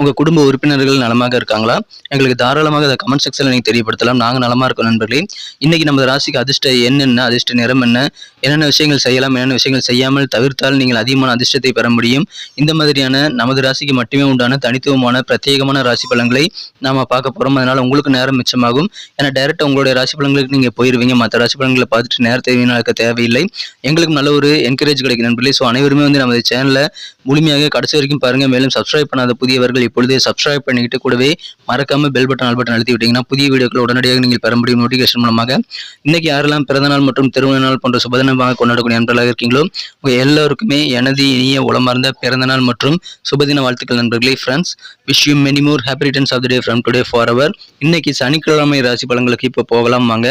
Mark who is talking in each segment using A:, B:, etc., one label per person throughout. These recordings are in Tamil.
A: உங்கள் குடும்ப உறுப்பினர்கள் நலமாக இருக்காங்களா? எங்களுக்கு தாராளமாக அதை கமெண்ட் செக்ஷனில் நீங்கள் தெரியப்படுத்தலாம். நாங்கள் நலமாக இருக்கோம் நண்பர்களே. இன்னைக்கு நம்ம ராசிக்கு அதிர்ஷ்ட என்னென்ன? அதிர்ஷ்ட நிறம் என்ன? என்னென்ன விஷயங்கள் செய்யலாம்? என்னென்ன விஷயங்கள் செய்யாமல் தவிர்த்தால் நீங்கள் அதிகமான அதிர்ஷ்டத்தை பெற முடியும். இந்த மாதிரியான நமது ராசிக்கு மட்டுமே உண்டான தனித்துவமான பிரத்யேகமான ராசி பலன்களை நாம பார்க்க போகிறோம் அதனால் உங்களுக்கு நேரம் மிச்சமாகும். ஏன்னா டைரெக்டாக உங்களுடைய ராசி பலன்களுக்கு நீங்கள் போயிருவீங்க. மற்ற ராசி பலன்களை பார்த்துட்டு நேரத்தை வீணாக்க தேவையில்லை. எங்களுக்கு நல்ல ஒரு என்கரேஜ் கிடைக்கும் நண்பர்களே. ஸோ அனைவருமே வந்து நமது சேனலை முழுமையாக கடைசி வரைக்கும் பாருங்கள் மேலும் சப்ஸ்கிரைப் பண்ணாத புதியவர்கள் இப்பொழுதே சப்ஸ்கிரைப் பண்ணிக்கிட்டு கூடவே மறக்காம பெல் பட்டன் ஆல் பட்டன் அழுத்தி விட்டீங்கன்னா புதிய வீடியோக்கள் உடனடியாக நீங்கள் பெற முடியும். நோட்டிஃபிகேஷன் மூலமாக இன்னைக்கு யாரெல்லாம் பிறந்த நாள் மற்றும் திருமண நாள் போன்ற சுபதினமாக கொண்டாடக்கூடிய நண்பர்களாக இருக்கீங்களோ உங்கள் எல்லோருக்குமே எனது இனிய உளமார்ந்த பிறந்தநாள் மற்றும் சுபதின வாழ்த்துக்கள் நண்பர்களே friends wish you many more happy returns of the day from today for அவர் இன்னைக்கு சனிக்கிழமை ராசி பலன்களுக்கு இப்போ போகலாம் வாங்க.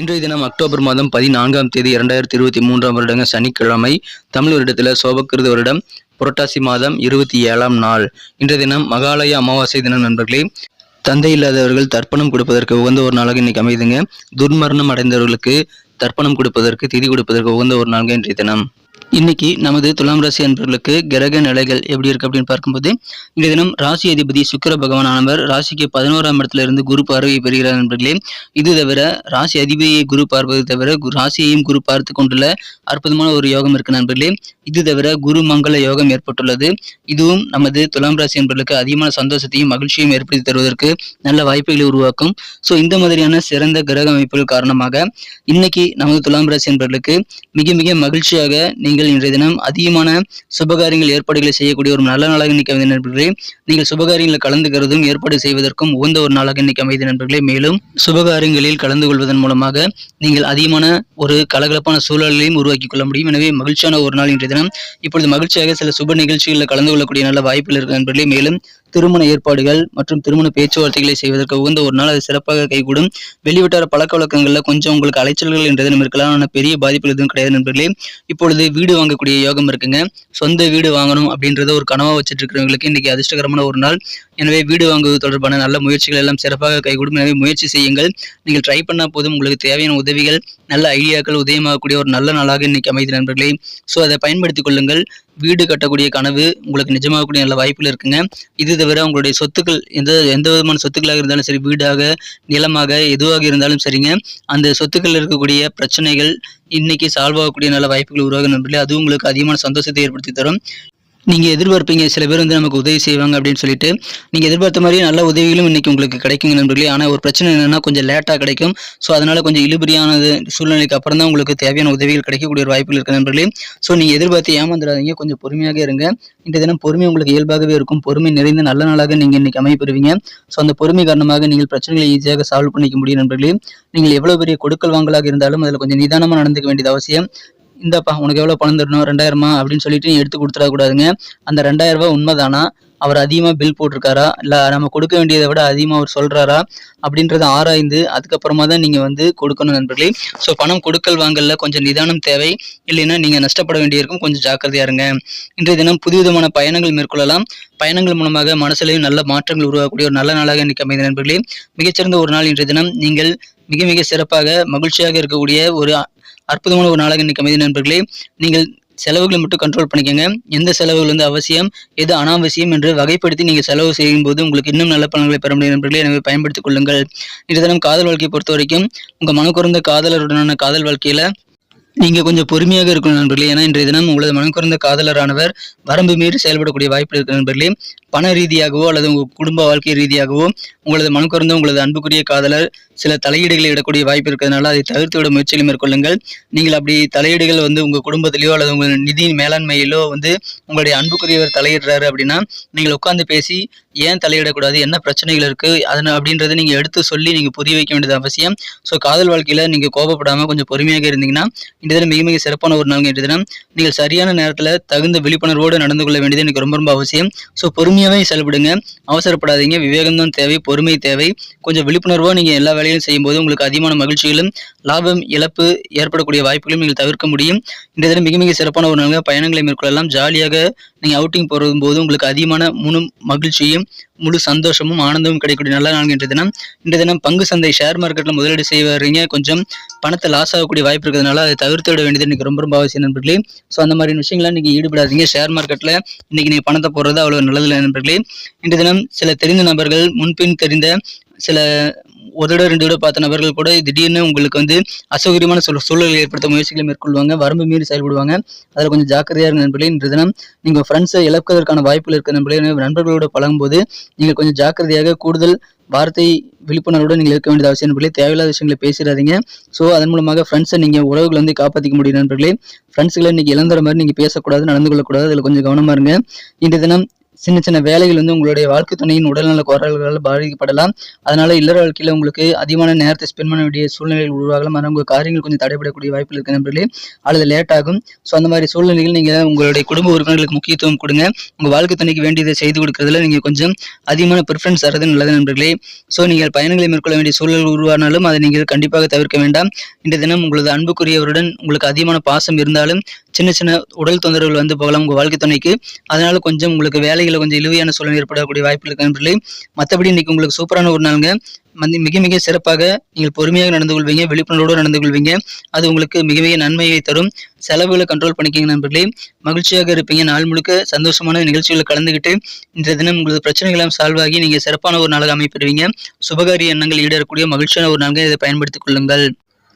A: இன்றைய தினம் அக்டோபர் மாதம் பதினான்காம் தேதி இரண்டாயிரத்தி இருபத்தி மூன்றாம் வருடங்க சனிக்கிழமை தமிழ் வருடத்தில் சோபக்கிருத வருடம் புரட்டாசி மாதம் இருபத்தி ஏழாம் நாள். இன்றைய தினம் மகாலய அமாவாசை தினம் நண்பர்களே. தந்தை இல்லாதவர்கள் தர்ப்பணம் கொடுப்பதற்கு உகந்த ஒரு நாளாக இன்னைக்கு அமைதுங்க துர்மரணம் அடைந்தவர்களுக்கு தர்ப்பணம் கொடுப்பதற்கு திதி கொடுப்பதற்கு உகந்த ஒரு நாளாக இன்றைய தினம். இன்னைக்கு நமது துலாம் ராசி அன்பர்களுக்கு கிரக நிலைகள் எப்படி இருக்கு அப்படின்னு பார்க்கும்போது இந்த தினம் ராசி அதிபதி சுக்கர பகவான் ஆனவர் ராசிக்கு பதினோராம் இடத்துல இருந்து குரு பார்வை பெறுகிறார் நண்பர்களே. இது தவிர ராசி அதிபதியை குரு பார்ப்பது தவிர ராசியையும் குரு பார்த்து கொண்டுள்ள அற்புதமான ஒரு யோகம் இருக்கு நண்பர்களே. இது தவிர குரு மங்கள யோகம் ஏற்பட்டுள்ளது. இதுவும் நமது துலாம் ராசி அன்பர்களுக்கு அதிகமான சந்தோஷத்தையும் மகிழ்ச்சியும் ஏற்படுத்தி தருவதற்கு நல்ல வாய்ப்புகளை உருவாக்கும். ஸோ இந்த மாதிரியான சிறந்த கிரக அமைப்புகள் காரணமாக இன்னைக்கு நமது துலாம் ராசி அன்பர்களுக்கு மிக மிக மகிழ்ச்சியாக நீங்கள் இன்றைய தினம் அதிகமான சுபகாரியங்கள் ஏற்பாடுகளை செய்யக்கூடிய ஒரு நல்ல நாளாக இன்னைக்கு அமைந்த நண்பர்களே நீங்கள் சுபகாரியங்களில் கலந்துகிறதும் ஏற்பாடு செய்வதற்கும் உகந்த ஒரு நாளாக இன்னைக்கு அமைந்த நண்பர்களே மேலும் சுபகாரியங்களில் கலந்து கொள்வதன் மூலமாக நீங்கள் அதிகமான ஒரு கலகலப்பான சூழலையும் உருவாக்கி கொள்ள முடியும். எனவே மகிழ்ச்சியான ஒரு நாள் இன்றைய தினம். இப்பொழுது மகிழ்ச்சியாக சில சுப நிகழ்ச்சிகளில் கலந்து கொள்ளக்கூடிய நல்ல வாய்ப்புகள் இருக்கு நண்பர்களே மேலும் திருமண ஏற்பாடுகள் மற்றும் திருமண பேச்சுவார்த்தைகளை செய்வதற்கு உகந்த ஒரு நாள். அது சிறப்பாக கைகூடும். வெளிவிட்டார பழக்க வழக்கங்களில் கொஞ்சம் உங்களுக்கு அலைச்சல்கள் என்றது நம்ம இருக்கலாம். ஆனால் பெரிய பாதிப்புகள் எதுவும் கிடையாது நண்பர்களே. இப்பொழுது வீடு வாங்கக்கூடிய யோகம் இருக்குங்க. சொந்த வீடு வாங்கணும் அப்படின்றத ஒரு கனவா வச்சுட்டு இருக்கிறவங்களுக்கு இன்னைக்கு அதிர்ஷ்டகரமான ஒரு நாள். எனவே வீடு வாங்குவது தொடர்பான நல்ல முயற்சிகள் எல்லாம் சிறப்பாக கைகூடும். எனவே முயற்சி செய்யுங்கள். நீங்கள் ட்ரை பண்ணால் போதும். உங்களுக்கு தேவையான உதவிகள் நல்ல ஐடியாக்கள் உதயமாகக்கூடிய ஒரு நல்ல நாளாக இன்னைக்கு அமைதி நண்பர்களே. ஸோ அதை பயன்படுத்திக் கொள்ளுங்கள். வீடு கட்டக்கூடிய கனவு உங்களுக்கு நிஜமாகக்கூடிய நல்ல வாய்ப்புகள் இருக்குங்க. இது தவிர உங்களுடைய சொத்துக்கள் எந்த எந்த விதமான சொத்துக்களாக இருந்தாலும் சரி வீடாக நிலமாக எதுவாக இருந்தாலும் சரிங்க. அந்த சொத்துக்கள் இருக்கக்கூடிய பிரச்சனைகள் இன்னைக்கு சால்வ் ஆகக்கூடிய நல்ல வாய்ப்புகள் உருவாக நண்பர்களே அது உங்களுக்கு அதிகமான சந்தோஷத்தை ஏற்படுத்தி தரும். நீங்கள் எதிர்பார்ப்பீங்க சில பேர் வந்து நமக்கு உதவி செய்வாங்க அப்படின்னு சொல்லிட்டு. நீங்கள் எதிர்பார்த்த மாதிரி நல்ல உதவிகளும் இன்னைக்கு உங்களுக்கு கிடைக்குங்க நண்பர்களே. ஆனால் ஒரு பிரச்சனை என்னென்னா கொஞ்சம் லேட்டாக கிடைக்கும். ஸோ அதனால் கொஞ்சம் இழுபறியானது சூழ்நிலைக்கு அப்புறம் தான் உங்களுக்கு தேவையான உதவிகள் கிடைக்கக்கூடிய ஒரு வாய்ப்புகள் இருக்குது நண்பர்களே. ஸோ நீங்கள் எதிர்பார்த்து ஏமாந்துடாதீங்க. கொஞ்சம் பொறுமையாக இருங்க. இந்த தினம் பொறுமை உங்களுக்கு இயல்பாகவே இருக்கும். பொறுமை நிறைந்த நல்ல நாளாக நீங்கள் இன்றைக்கி அமைப்பெறுவீங்க ஸோ அந்த பொறுமை காரணமாக நீங்கள் பிரச்சனைகளை ஈஸியாக சால்வ் பண்ணிக்க முடியும் நண்பர்களே. நீங்கள் எவ்வளோ பெரிய கொடுக்கல் வாங்கலாக இருந்தாலும் அதில் கொஞ்சம் நிதானமாக நடந்துக்க வேண்டியது அவசியம். இந்தப்பா உனக்கு எவ்வளோ பணம் தரணும்? ரெண்டாயிரமா? அப்படின்னு சொல்லிட்டு நீ எடுத்து கொடுத்துடக்கூடாதுங்க அந்த ரெண்டாயிரம் ரூபாய் உண்மைதானா? அவர் அதிகமாக பில் போட்டிருக்காரா? இல்லை நம்ம கொடுக்க வேண்டியதை விட அதிகமாக அவர் சொல்கிறாரா அப்படின்றத ஆராய்ந்து அதுக்கப்புறமா தான் நீங்கள் வந்து கொடுக்கணும் நண்பர்களே. ஸோ பணம் கொடுக்கல் வாங்கல கொஞ்சம் நிதானம் தேவை. இல்லைன்னா நீங்கள் நஷ்டப்பட வேண்டியிருக்கும். கொஞ்சம் ஜாக்கிரதையா இருங்க. இன்றைய தினம் புதுவிதமான பயணங்கள் மேற்கொள்ளலாம். பயணங்கள் மூலமாக மனசுலையும் நல்ல மாற்றங்கள் உருவாகக்கூடிய ஒரு நல்ல நாளாக இன்றைக்கு அமைந்த நண்பர்களே. மிகச்சிறந்த ஒரு நாள் இன்றைய தினம். நீங்கள் மிக மிக சிறப்பாக மகிழ்ச்சியாக இருக்கக்கூடிய ஒரு அற்புதமான ஒரு நாளாக இன்னைக்கு அமைதி நண்பர்களே நீங்கள் செலவுகளை மட்டும் கண்ட்ரோல் பண்ணிக்கோங்க. எந்த செலவுகள் வந்து அவசியம் எது அனாவசியம் என்று வகைப்படுத்தி நீங்கள் செலவு செய்யும் போது உங்களுக்கு இன்னும் நல்ல பலன்களை பெற முடியும் நண்பர்களே. எனவே பயன்படுத்திக் கொள்ளுங்கள். இன்றைய தினம் காதல் வாழ்க்கையை பொறுத்த வரைக்கும் உங்கள் மன குறைந்த காதலருடனான காதல் வாழ்க்கையில நீங்க கொஞ்சம் பொறுமையாக இருக்கணும் நண்பர்களே. ஏன்னா இன்றைய தினம் உங்களது மனம் குறைந்த காதலரானவர் வரம்பு மீறி செயல்படக்கூடிய வாய்ப்பு இருக்கு நண்பர்களே. பண ரீதியாகவோ அல்லது உங்கள் குடும்ப வாழ்க்கை ரீதியாகவோ உங்களது மனம் குறைந்த உங்களது அன்புக்குரிய காதலர் சில தலையீடுகளை இடக்கூடிய வாய்ப்பு இருக்கிறதுனால அதை தவிர்த்து விட முயற்சிகளை மேற்கொள்ளுங்கள். நீங்கள் அப்படி தலையீடுகள் வந்து உங்க குடும்பத்திலேயோ அல்லது உங்கள் நிதி மேலாண்மையிலோ வந்து உங்களுடைய அன்புக்குரியவர் தலையிடுறாரு அப்படின்னா நீங்கள் உட்காந்து பேசி ஏன் தலையிடக்கூடாது என்ன பிரச்சனைகள் இருக்கு அதன அப்படின்றத நீங்க எடுத்து சொல்லி நீங்க புரிய வைக்க வேண்டியது அவசியம். ஸோ காதல் வாழ்க்கையில் நீங்க கோபப்படாமல் கொஞ்சம் பொறுமையாக இருந்தீங்கன்னா இந்த தினம் மிக மிக சிறப்பான ஒரு நாள் இன்றைய தினம். நீங்கள் சரியான நேரத்தில் தகுந்த விழிப்புணர்வோடு நடந்து கொள்ள வேண்டியது எனக்கு ரொம்ப ரொம்ப அவசியம். ஸோ பொறுமையாகவே செயல்படுங்க அவசரப்படாதீங்க. விவேகம் தான் தேவை. பொறுமை தேவை. கொஞ்சம் விழிப்புணர்வாக நீங்கள் எல்லா வேலையும் வேலைகளும் செய்யும்போது உங்களுக்கு அதிகமான மகிழ்ச்சிகளும் லாபம் இழப்பு ஏற்படக்கூடிய வாய்ப்புகளும் நீங்கள் தவிர்க்க முடியும். இந்த தினம் மிக மிக சிறப்பான ஒரு நாளாக பயணங்களை மேற்கொள்ளலாம். ஜாலியாக நீங்கள் அவுட்டிங் போகும் போது உங்களுக்கு அதிகமான முழு மகிழ்ச்சியும் முழு சந்தோஷமும் ஆனந்தமும் கிடைக்கக்கூடிய நல்ல நாள் என்ற தினம். இந்த தினம் பங்கு சந்தை ஷேர் மார்க்கெட்டில் முதலீடு செய்ய வரீங்க கொஞ்சம் பணத்தை லாஸ் ஆகக்கூடிய வாய்ப்பு இருக்கிறதுனால அதை தவிர்த்து விட வேண்டியது எனக்கு ரொம்ப ரொம்ப அவசியம் நண்பர்களே. ஸோ அந்த மாதிரி விஷயங்களை நீங்கள் ஈடுபடாதீங்க. ஷேர் மார்க்கெட்டில் இன்னைக்கு நீங்கள் பணத்தை போடுறது அவ்வளோ நல்லதில்லை நண்பர்களே. இன்றைய தினம் சில தெரிந்த நபர்கள் முன்பின் தெரிந்த சில ஒரு தடவை ரெண்டு தடவை பார்த்த நபர்கள் கூட திடீர்னு உங்களுக்கு வந்து அசௌகரியமான சொல் சூழலை ஏற்படுத்த முயற்சிகளை மேற்கொள்வாங்க வரம்பு மீறி செயல்படுவாங்க. அதில் கொஞ்சம் ஜாக்கிரதையாக இருக்க நண்பர்களே. இன்று தினம் நீங்கள் ஃப்ரெண்ட்ஸை இழப்பதற்கான வாய்ப்புகள் இருக்க நண்பர்களே. நண்பர்களோட பழகும்போது நீங்கள் கொஞ்சம் ஜாக்கிரதையாக கூடுதல் வார்த்தை விழிப்புணர்வுடன் நீங்கள் இருக்க வேண்டியது அவசியம் நண்பர்களே. தேவையில்லாத விஷயங்களை பேசிடாதீங்க. ஸோ அதன் மூலமாக ஃப்ரெண்ட்ஸை நீங்கள் உறவுகளை வந்து காப்பாற்றிக்க முடியும் நண்பர்களே. ஃப்ரெண்ட்ஸுகளை இன்றைக்கி இழந்துற மாதிரி நீங்கள் பேசக்கூடாது நடந்து கொள்ளக்கூடாது அதில் கொஞ்சம் கவனமாக இருங்க. இன்றைய தினம் சின்ன சின்ன வேலைகள் வந்து உங்களுடைய வாழ்க்கை துணையின் உடல்நல குறைகளால் பாதிக்கப்படலாம். அதனால இல்லற வாழ்க்கையில் உங்களுக்கு அதிகமான நேரத்தை ஸ்பெண்ட் பண்ண வேண்டிய சூழ்நிலைகள் உருவாகலாம். அதனால் உங்கள் காரியங்கள் கொஞ்சம் தடைபடக்கூடிய வாய்ப்பு இருக்கு நண்பர்களே. அல்லது லேட் ஆகும். ஸோ அந்த மாதிரி சூழ்நிலைகள் நீங்கள் உங்களுடைய குடும்ப உறுப்பினர்களுக்கு முக்கியத்துவம் கொடுங்க. உங்கள் வாழ்க்கை துணைக்கு வேண்டியதை செய்து கொடுக்கறதுல நீங்கள் கொஞ்சம் அதிகமான ப்ரிஃபரன்ஸ் தரது நல்லது நண்பர்களே. ஸோ நீங்கள் பயணங்களை மேற்கொள்ள வேண்டிய சூழல் உருவானாலும் அதை நீங்கள் கண்டிப்பாக தவிர்க்க வேண்டாம். இந்த தினம் உங்களது அன்புக்குரியவருடன் உங்களுக்கு அதிகமான பாசம் இருந்தாலும் சின்ன சின்ன உடல் தொந்தரவுகள் வந்து போகலாம் உங்கள் வாழ்க்கை துணைக்கு. அதனால கொஞ்சம் உங்களுக்கு வேலை வேலைகளை கொஞ்சம் இழுவையான சூழ்நிலை ஏற்படக்கூடிய வாய்ப்பு இருக்கு நண்பர்களே. மற்றபடி இன்னைக்கு உங்களுக்கு சூப்பரான ஒரு நாளுங்க. வந்து மிக மிக சிறப்பாக நீங்கள் பொறுமையாக நடந்து கொள்வீங்க விழிப்புணர்வோடு நடந்து கொள்வீங்க. அது உங்களுக்கு மிக மிக நன்மையை தரும். செலவுகளை கண்ட்ரோல் பண்ணிக்கங்க நண்பர்களே. மகிழ்ச்சியாக இருப்பீங்க. நாள் முழுக்க சந்தோஷமான நிகழ்ச்சிகளை கலந்துக்கிட்டு இன்றைய தினம் உங்களது பிரச்சனைகளாம் சால்வ் ஆகி நீங்கள் சிறப்பான ஒரு நாளாக அமைப்பெறுவீங்க. சுபகாரிய எண்ணங்கள் ஈடேறக்கூடிய மகிழ்ச்சியான ஒரு நாளாக இதை பயன்படுத்திக் கொள்ளுங்கள்.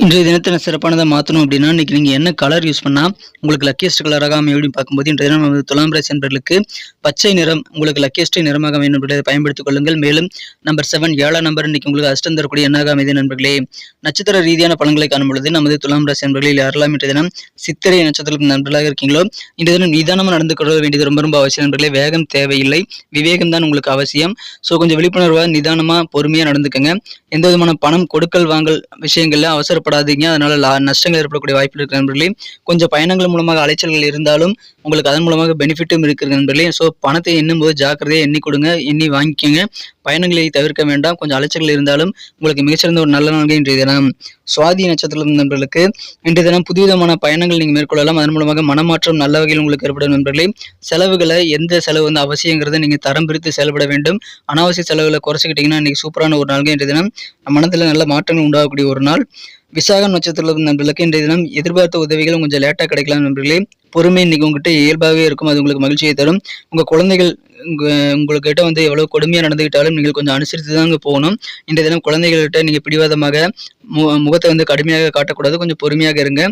A: இன்றைய தினத்தில் சிறப்பானதை மாற்றணும் அப்படின்னா இன்றைக்கி நீங்கள் என்ன கலர் யூஸ் பண்ணால் உங்களுக்கு லக்கியஸ்ட் கலராக அமையும் அப்படின்னு பார்க்கும்போது இன்றைய தினம் நமது துலாம் ராசி என்பர்களுக்கு பச்சை நிறம் உங்களுக்கு லக்கியஸ்ட் நிறமாக அமையும் என்பதை பயன்படுத்திக் கொள்ளுங்கள். மேலும் நம்பர் செவன் ஏழாம் நம்பர் இன்னைக்கு உங்களுக்கு அஷ்டம் தரக்கூடிய எண்ணாக அமைதி நண்பர்களே. நட்சத்திர ரீதியான பலன்களை காணும் பொழுது நமது துலாம் ராசி நண்பர்களில் யாரெல்லாம் இன்றைய தினம் சித்திரை நட்சத்திரத்தின் நண்பர்களாக இருக்கீங்களோ இன்றைய தினம் நிதானமாக நடந்து கொள்ள வேண்டியது ரொம்ப ரொம்ப அவசியம் நண்பர்களே. வேகம் தேவையில்லை. விவேகம் தான் உங்களுக்கு அவசியம். ஸோ கொஞ்சம் விழிப்புணர்வாக நிதானமாக பொறுமையாக நடந்துக்கங்க. எந்த விதமான பணம் கொடுக்கல் வாங்கல் விஷயங்கள்ல ஏற்படாதீங்க அதனால லா நஷ்டங்கள் ஏற்படக்கூடிய வாய்ப்பு இருக்கிற நண்பர்களே. கொஞ்சம் பயணங்கள் மூலமாக அலைச்சல்கள் இருந்தாலும் உங்களுக்கு அதன் மூலமாக பெனிஃபிட்டும் இருக்கிற நண்பர்களே. ஸோ பணத்தை எண்ணும் போது ஜாக்கிரதையாக எண்ணி கொடுங்க எண்ணி வாங்கிக்கோங்க. பயணங்களை தவிர்க்க வேண்டாம். கொஞ்சம் அலைச்சல்கள் இருந்தாலும் உங்களுக்கு மிகச்சிறந்த ஒரு நல்ல நாள் இன்றைய தினம். சுவாதி நட்சத்திரம் நண்பர்களுக்கு இன்றைய தினம் புதுவிதமான பயணங்கள் நீங்கள் மேற்கொள்ளலாம். அதன் மூலமாக மனமாற்றம் நல்ல வகையில் உங்களுக்கு ஏற்படும் நண்பர்களே. செலவுகளை எந்த செலவு வந்து அவசியங்கிறத நீங்கள் தரம் பிரித்து செயல்பட வேண்டும். அனாவசிய செலவுகளை குறைச்சிக்கிட்டிங்கன்னா இன்றைக்கி சூப்பரான ஒரு நாள் இன்றைய தினம். மனதில் நல்ல மாற்றங்கள் உண்டாகக்கூடிய ஒரு நாள். விசாக நட்சத்திரத்தில் நண்பர்களுக்கு இன்றைய தினம் எதிர்பார்த்த உதவிகளும் கொஞ்சம் லேட்டாக கிடைக்கலாம் நண்பர்களே. பொறுமை இன்னைக்கு உங்ககிட்ட இயல்பாகவே இருக்கும். அது உங்களுக்கு மகிழ்ச்சியை தரும். உங்கள் குழந்தைகள் உங்கள்கிட்ட வந்து எவ்வளோ கொடுமையாக நடந்துக்கிட்டாலும் நீங்கள் கொஞ்சம் அனுசரித்து தாங்க போகணும். இன்றைய தினம் குழந்தைகள்கிட்ட நீங்கள் பிடிவாதமாக மு முகத்தை வந்து கடுமையாக காட்டக்கூடாது. கொஞ்சம் பொறுமையாக இருங்க.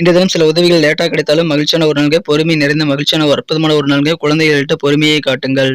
A: இன்றைய தினம் சில உதவிகள் லேட்டாக கிடைத்தாலும் மகிழ்ச்சியான ஒரு நாள்கள் பொறுமை நிறைந்த மகிழ்ச்சியான ஒரு அற்புதமான ஒரு நாள்கள் குழந்தைகள்கிட்ட பொறுமையை காட்டுங்கள்.